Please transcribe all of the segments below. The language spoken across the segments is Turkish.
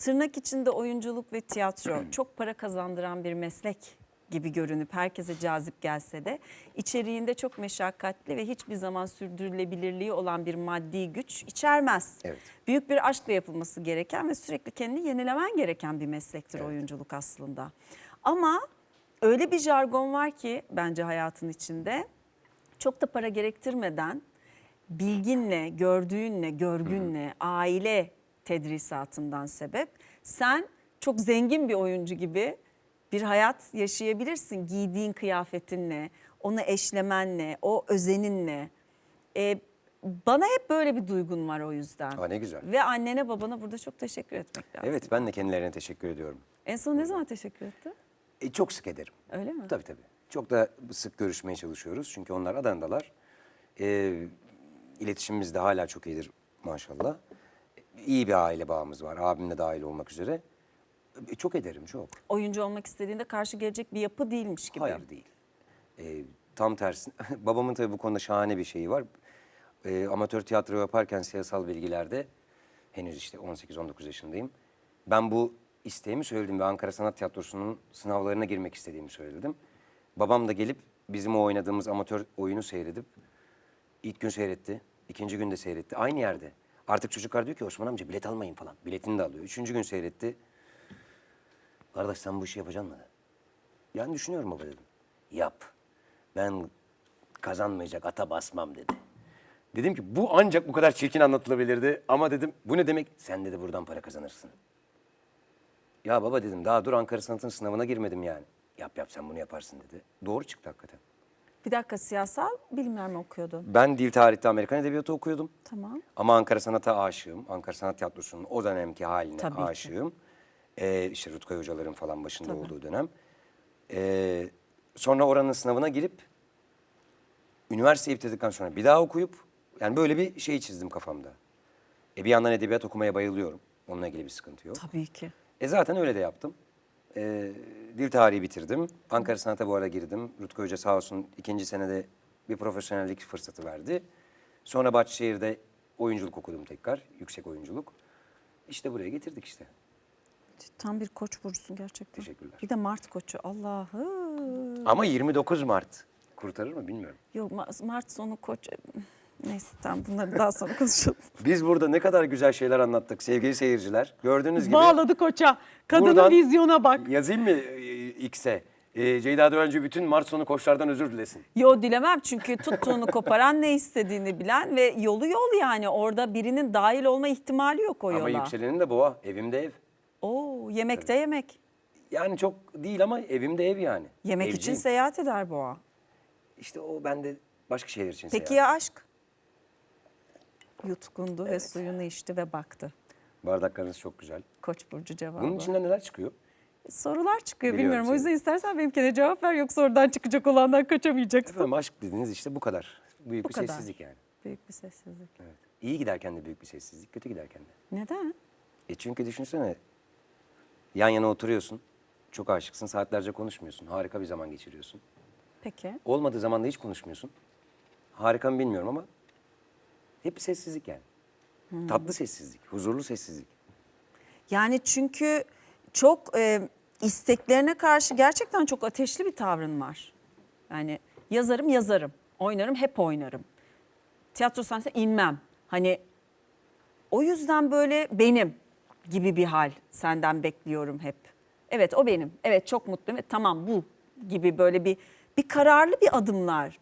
tırnak içinde oyunculuk ve tiyatro çok para kazandıran bir meslek gibi görünüp herkese cazip gelse de içeriğinde çok meşakkatli ve hiçbir zaman sürdürülebilirliği olan bir maddi güç içermez. Evet. Büyük bir aşkla yapılması gereken ve sürekli kendini yenilemen gereken bir meslektir oyunculuk aslında. Ama öyle bir jargon var ki bence hayatın içinde çok da para gerektirmeden bilginle, gördüğünle, görgünle, aile tedrisatından sebep sen çok zengin bir oyuncu gibi bir hayat yaşayabilirsin. Giydiğin kıyafetinle, onu eşlemenle, o özeninle. Ee, bana hep böyle bir duygun var o yüzden. Aa, ne güzel. Ve annene babana burada çok teşekkür etmek lazım. Evet ben de kendilerine teşekkür ediyorum. En son ne zaman teşekkür etti? E, çok sık ederim. Öyle mi? Tabii tabii. Çok da sık görüşmeye çalışıyoruz. Çünkü onlar Adana'dalar. E, iletişimimiz de hala çok iyidir maşallah. İyi bir aile bağımız var. Abimle dahil olmak üzere. E, çok ederim çok. Oyuncu olmak istediğinde karşı gelecek bir yapı değilmiş gibi. Hayır değil. E, tam tersi. Babamın tabii bu konuda şahane bir şeyi var. E, amatör tiyatro yaparken siyasal bilgilerde henüz işte 18-19 yaşındayım. Ben bu isteğimi söyledim ve Ankara Sanat Tiyatrosu'nun sınavlarına girmek istediğimi söyledim. Babam da gelip bizim o oynadığımız amatör oyunu seyredip ilk gün seyretti, ikinci gün de seyretti. Aynı yerde. Artık çocuklar diyor ki Osman amca bilet almayın falan. Biletini de alıyor. Üçüncü gün seyretti. Kardeş sen bu işi yapacaksın mı? Yani düşünüyorum baba dedim. Yap. Ben kazanmayacak ata basmam dedi. Dedim ki bu ancak bu kadar çirkin anlatılabilirdi. Ama dedim bu ne demek? Sen dedi buradan para kazanırsın. Ya baba dedim daha dur Ankara Sanat'ın sınavına girmedim yani. Yap yap sen bunu yaparsın dedi. Doğru çıktı hakikaten. Bir dakika siyasal bilimler mi okuyordun? Ben dil tarihte Amerikan Edebiyatı okuyordum. Tamam. Ama Ankara Sanat'a aşığım. Ankara Sanat Tiyatrosu'nun o dönemki haline Tabii ki. aşığım. Ee, işte Rutkay hocaların falan başında Tabii. olduğu dönem. Ee, sonra oranın sınavına girip üniversiteyi bitirdikten sonra bir daha okuyup yani böyle bir şey çizdim kafamda. E bir yandan edebiyat okumaya bayılıyorum. Onunla ilgili bir sıkıntı yok. Tabii ki. E zaten öyle de yaptım. E, dil tarihi bitirdim. Ankara Sanat'a bu arada girdim. Rutkay Hoca sağ olsun ikinci senede bir profesyonellik fırsatı verdi. Sonra Bahçeşehir'de oyunculuk okudum tekrar. Yüksek oyunculuk. İşte buraya getirdik işte. Tam bir koç burcusun gerçekten. Teşekkürler. Bir de Mart koçu. Allah'ım. Ama 29 Mart kurtarır mı bilmiyorum. Yok Ma- Mart sonu koç. Neyse tamam bunları daha sonra konuşalım. Biz burada ne kadar güzel şeyler anlattık sevgili seyirciler. Gördüğünüz gibi Bağladı koça. Kadının Buradan- vizyona bak. yazayım mı e, X'e? E, Ceyda Düvenci bütün Mart sonu koçlardan özür dilesin. Yo dilemem çünkü tuttuğunu koparan ne istediğini bilen ve yolu yol yani orada birinin dahil olma ihtimali yok o yola. Ama yükselenin de boğa. Evimde ev. Oo yemekte yemek. Yani çok değil ama evimde ev yani. Yemek için Evciyim. seyahat eder boğa. İşte o bende başka şeyler için Peki seyahat. ya aşk? Yutkundu ve suyunu içti ve baktı. Bardaklarınız çok güzel. Koç burcu cevabı. Bunun içinden neler çıkıyor? Sorular çıkıyor Biliyorum bilmiyorum. O seni. yüzden istersen benimkine cevap ver yoksa oradan çıkacak olandan kaçamayacaksın. Efendim aşk dediğiniz işte bu kadar. Büyük Bu bir kadar. sessizlik yani. Büyük bir sessizlik. Evet. İyi giderken de büyük bir sessizlik, kötü giderken de. Neden? E çünkü düşünsene yan yana oturuyorsun. Çok aşıksın, saatlerce konuşmuyorsun. Harika bir zaman geçiriyorsun. Peki. Olmadığı zaman da hiç konuşmuyorsun. Harika mı bilmiyorum ama hep bir sessizlik yani. Hmm. Tatlı sessizlik, huzurlu sessizlik. Yani çünkü çok e, isteklerine karşı gerçekten çok ateşli bir tavrın var. Yani yazarım yazarım, oynarım hep oynarım. Tiyatro sahnesine inmem. Hani o yüzden böyle benim gibi bir hal senden bekliyorum hep. Evet o benim. Evet çok mutluyum. Evet, tamam bu gibi böyle bir bir kararlı bir adımlar.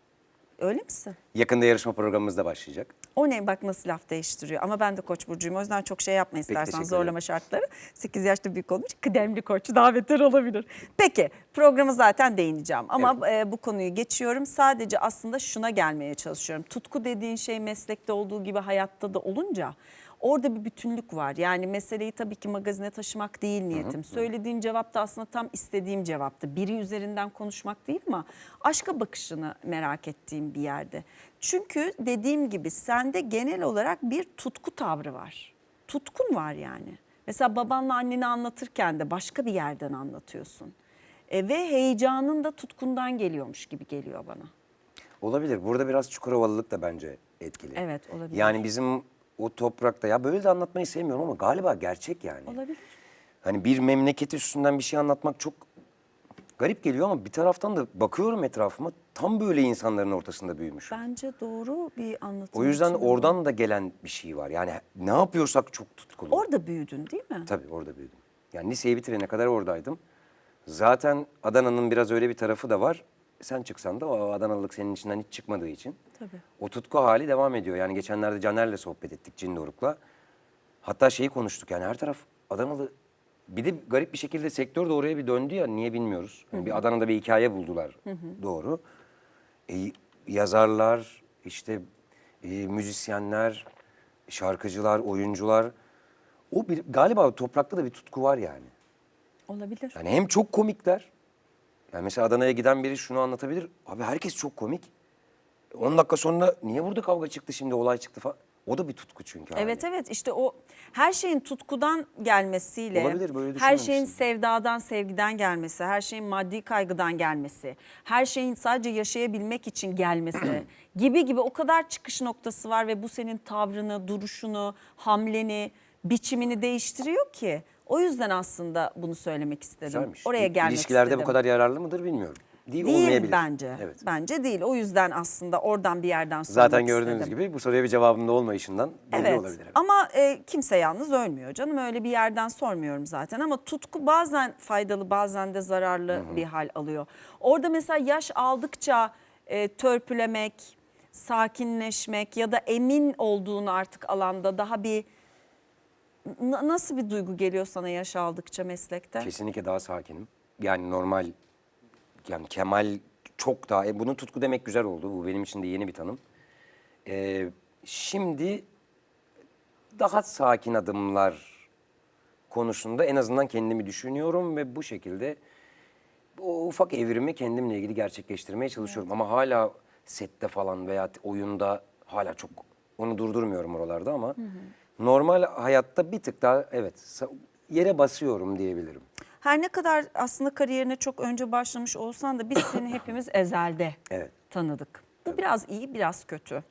Öyle misin? Yakında yarışma programımız da başlayacak. O ne bak nasıl laf değiştiriyor. Ama ben de koç burcuyum. O yüzden çok şey yapma istersen zorlama şartları. 8 yaşta büyük olmuş kıdemli koç daha beter olabilir. Peki programı zaten değineceğim. Ama e, bu konuyu geçiyorum. Sadece aslında şuna gelmeye çalışıyorum. Tutku dediğin şey meslekte olduğu gibi hayatta da olunca orada bir bütünlük var. Yani meseleyi tabii ki magazine taşımak değil niyetim. Söylediğin cevap da aslında tam istediğim cevaptı. Biri üzerinden konuşmak değil ama aşka bakışını merak ettiğim bir yerde. Çünkü dediğim gibi sende genel olarak bir tutku tavrı var. Tutkun var yani. Mesela babanla anneni anlatırken de başka bir yerden anlatıyorsun. E, ve heyecanın da tutkundan geliyormuş gibi geliyor bana. Olabilir. Burada biraz Çukurovalılık da bence etkili. Evet, olabilir. Yani bizim o toprakta ya böyle de anlatmayı sevmiyorum ama galiba gerçek yani. Olabilir. Hani bir memleket üstünden bir şey anlatmak çok garip geliyor ama bir taraftan da bakıyorum etrafıma tam böyle insanların ortasında büyümüş. Bence doğru bir anlatım. O yüzden biçimi. oradan da gelen bir şey var. Yani ne yapıyorsak çok tutkulu. Orada büyüdün değil mi? Tabii orada büyüdüm. Yani liseyi bitirene kadar oradaydım. Zaten Adana'nın biraz öyle bir tarafı da var. Sen çıksan da o Adanalılık senin içinden hiç çıkmadığı için. Tabii. O tutku hali devam ediyor. Yani geçenlerde Caner'le sohbet ettik Cindoruk'la. Hatta şeyi konuştuk yani her taraf Adanalı. Bir de garip bir şekilde sektör de oraya bir döndü ya niye bilmiyoruz. Yani bir Adana'da bir hikaye buldular. Doğru. E, yazarlar, işte e, müzisyenler, şarkıcılar, oyuncular. O bir, galiba toprakta da bir tutku var yani. Olabilir. Yani hem çok komikler. Yani mesela Adana'ya giden biri şunu anlatabilir. Abi herkes çok komik. 10 dakika sonra niye burada kavga çıktı şimdi olay çıktı falan. O da bir tutku çünkü. Evet hali. evet işte o her şeyin tutkudan gelmesiyle, Olabilir, böyle her şeyin sevdadan, sevgiden gelmesi, her şeyin maddi kaygıdan gelmesi, her şeyin sadece yaşayabilmek için gelmesi gibi gibi o kadar çıkış noktası var ve bu senin tavrını, duruşunu, hamleni, biçimini değiştiriyor ki. O yüzden aslında bunu söylemek istedim. Güzelmiş. Oraya gelmek İlişkilerde istedim. bu kadar yararlı mıdır bilmiyorum. Değil, Değil olmayabilir. bence. Evet. Bence değil. O yüzden aslında oradan bir yerden sormak Zaten gördüğünüz istedim. gibi bu soruya bir cevabım da olmayışından belli Evet olabilir. evet. ama e, kimse yalnız ölmüyor canım öyle bir yerden sormuyorum zaten ama tutku bazen faydalı bazen de zararlı bir hal alıyor. Orada mesela yaş aldıkça e, törpülemek, sakinleşmek ya da emin olduğun artık alanda daha bir N- nasıl bir duygu geliyor sana yaş aldıkça meslekte? Kesinlikle daha sakinim. Yani normal, yani Kemal çok daha, e, bunun tutku demek güzel oldu. Bu benim için de yeni bir tanım. Ee, şimdi daha sakin adımlar konusunda en azından kendimi düşünüyorum ve bu şekilde o ufak evrimi kendimle ilgili gerçekleştirmeye çalışıyorum. Ama hala sette falan veya oyunda hala çok onu durdurmuyorum oralarda ama normal hayatta bir tık daha evet yere basıyorum diyebilirim. Her ne kadar aslında kariyerine çok önce başlamış olsan da biz seni hepimiz ezelde Evet. tanıdık. Bu biraz iyi, biraz kötü.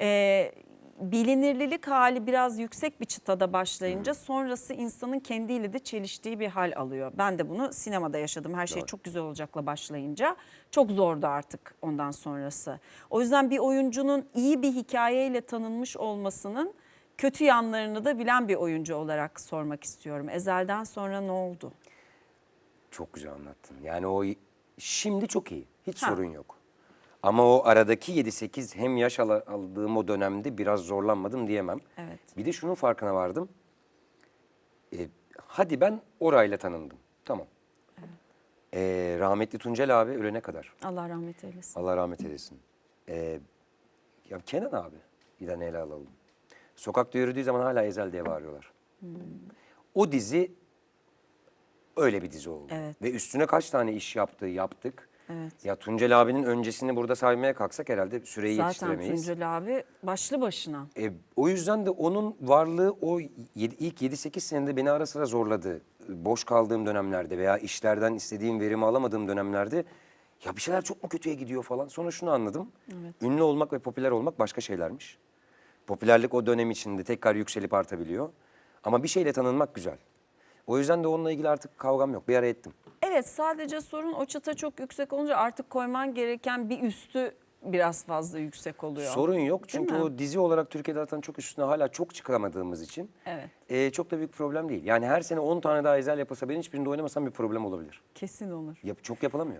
Ee, bilinirlilik hali biraz yüksek bir çıtada başlayınca sonrası insanın kendiyle de çeliştiği bir hal alıyor. Ben de bunu sinemada yaşadım. Her şey çok güzel olacakla başlayınca çok zordu artık ondan sonrası. O yüzden bir oyuncunun iyi bir hikayeyle tanınmış olmasının kötü yanlarını da bilen bir oyuncu olarak sormak istiyorum. Ezelden sonra ne oldu? Çok güzel anlattın. Yani o şimdi çok iyi. Hiç Ha. sorun yok. Ama o aradaki 7-8 hem yaş aldığım o dönemde biraz zorlanmadım diyemem. Evet. Bir de şunun farkına vardım. Ee, hadi ben orayla tanındım. Tamam. Ee, rahmetli Tuncel abi ölene kadar. Allah rahmet eylesin. Allah rahmet eylesin. Ee, ya Kenan abi. Bir tane ele alalım. Sokakta yürüdüğü zaman hala Ezel diye bağırıyorlar. O dizi öyle bir dizi oldu. Evet. Ve üstüne kaç tane iş yaptı, yaptık. Evet. Ya Tuncel abinin öncesini burada saymaya kalksak herhalde süreyi Zaten yetiştiremeyiz. Tuncel abi başlı başına. E, o yüzden de onun varlığı o yedi- ilk 7-8 senede beni ara sıra zorladı. Boş kaldığım dönemlerde veya işlerden istediğim verimi alamadığım dönemlerde ya bir şeyler çok mu kötüye gidiyor falan. Sonra şunu anladım. Ünlü olmak ve popüler olmak başka şeylermiş. Popülerlik o dönem içinde tekrar yükselip artabiliyor. Ama bir şeyle tanınmak güzel. O yüzden de onunla ilgili artık kavgam yok. Bir ara ettim. Evet sadece sorun o çıta çok yüksek olunca artık koyman gereken bir üstü biraz fazla yüksek oluyor. Sorun yok çünkü mi? o dizi olarak Türkiye'de zaten çok üstüne hala çok çıkamadığımız için Evet. e, çok da büyük problem değil. Yani her sene 10 tane daha ezel yapılsa ben hiçbirinde oynamasam bir problem olabilir. Kesin olur. Yap, çok yapılamıyor.